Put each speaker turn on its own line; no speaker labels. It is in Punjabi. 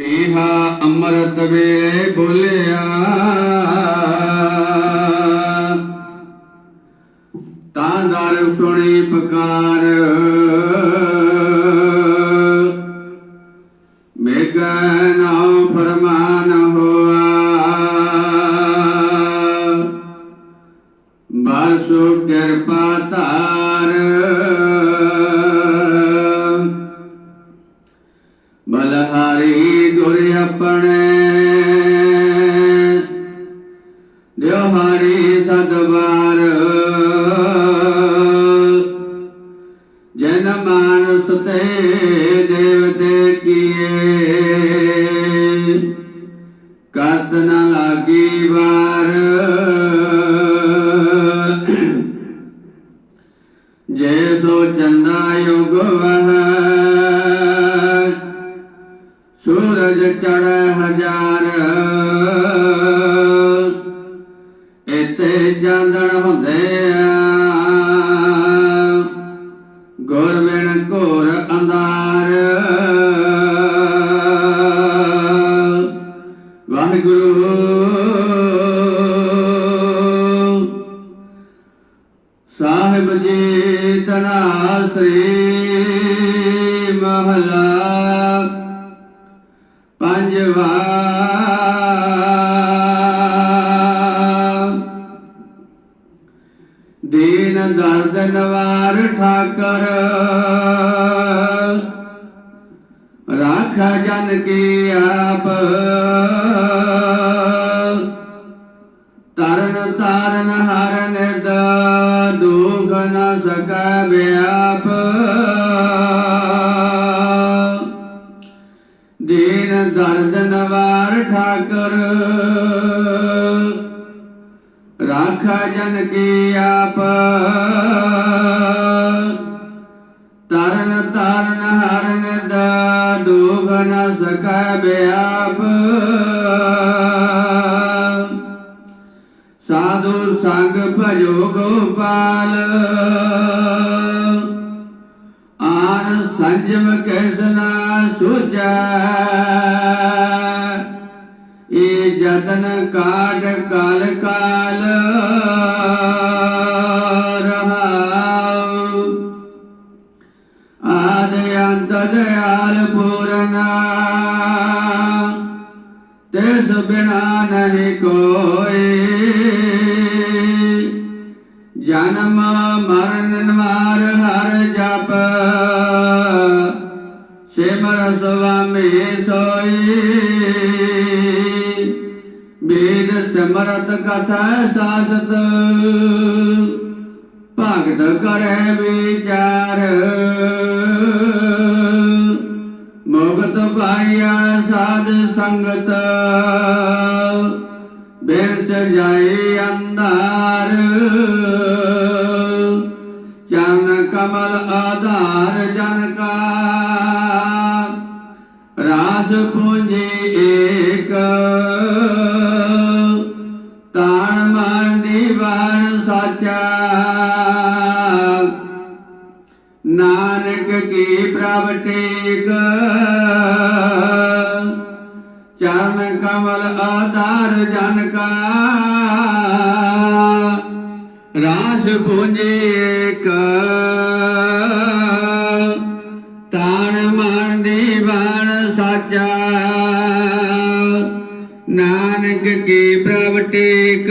ਇਹਾ ਅੰਮ੍ਰਿਤ ਵੇਲੇ ਬੋਲਿਆ। ਤਾਂ ਦਰ ਸੁਣੀ ਪਕਾਰ। ਸਦਵਾਰ। ਜਨ ਮਾਨਸ ਤੇ ਦੇਵਤੇ ਕੀਏ। ਕਰਤ ਨ ਲਾਗੀ ਵਾਰ। ਜੇ ਸੋ ਚੰਦਾ ਯੁਗ ਵਹ। ਸੂਰਜ ਚੜ ਹਜ਼ਾਰ। ਇਤੇ ਹੁੰਦੇ ਆ ਗੁਰ ਬਿਨ ਘੋਰ ਅੰਧਾਰ। ਵਾਹਿਗੁਰੂ ਸਾਹਿਬ ਜੀ ਤਨਾ ਸ੍ਰੀ ਮਹਲਾ ਪੰਜਵਾ ਦੀਨ ਦਰਦ ਨਵਾਰ ਠਾਕਰ। ਰਾਖਾ ਜਨ ਕੀ ਆਪ। ਤਰਨ ਤਾਰਨ ਹਰਨ ਦਾ ਦੁਖ ਨ ਸਕੈ ਵਿਆਪ। ਦੀਨ ਦਰਦ ਨਵਾਰ ਠਾਕਰ। ਰਾਖਾ ਜਨ ਕੀ ਆਪ। ਤਰਨ ਤਾਰਨ ਹਰਨ ਦਾ ਦੁਖ ਨ ਸਕੈ ਵਿਆਪ ਸਾਧੂ ਸੰਗ ਭਜੋ ਗੋਪਾਲ ਆਨ ਸੰਜਮ ਕੈਸਨਾ ਸੁਜੈ ਜਤਨ ਕਾਟ ਕਾਲ ਕਾਲ ਰਹਾਉ। ਆਦ ਅੰਤ ਦਇਆਲ ਪੂਰਨਾ। ਤਿਸ ਬਿਨਾ ਨਹੀਂ ਕੋਈ। ਜਨਮ ਮਰਨ ਮਾਰ ਹਰ ਜਪ। ਸਿਮਰ ਸੁਆਮੀ ਸੋਈ ਮਰਦ ਕਥਾ ਸਾਸਤ, ਭਗਤ ਕਰੇ ਵਿਚਾਰ। ਮੁਗਤ ਪਾਇਆ ਸਾਧ ਸੰਗਤ ਬਿਨ ਸਜਾਈ ਅੰਧਾਰ। ਚਰਨ ਕਮਲ ਆਧਾਰ ਜਨ ਕਾ, ਰਾਸ ਪੂੰਜੀ ਸਾਚਾ। ਨਾਨਕ ਕੀ ਪ੍ਰਭ ਟੇਕ। ਚਰਨ ਕਮਲ ਆਧਾਰ ਜਨ ਕਾ। ਰਾਸ ਪੂੰਜੀ ਏਕ। ਤਾਣ ਮਨ ਦੀਵਾਨ ਸਾਚਾ। ਨਾਨਕ ਕੀ ਪ੍ਰਭ ਟੇਕ।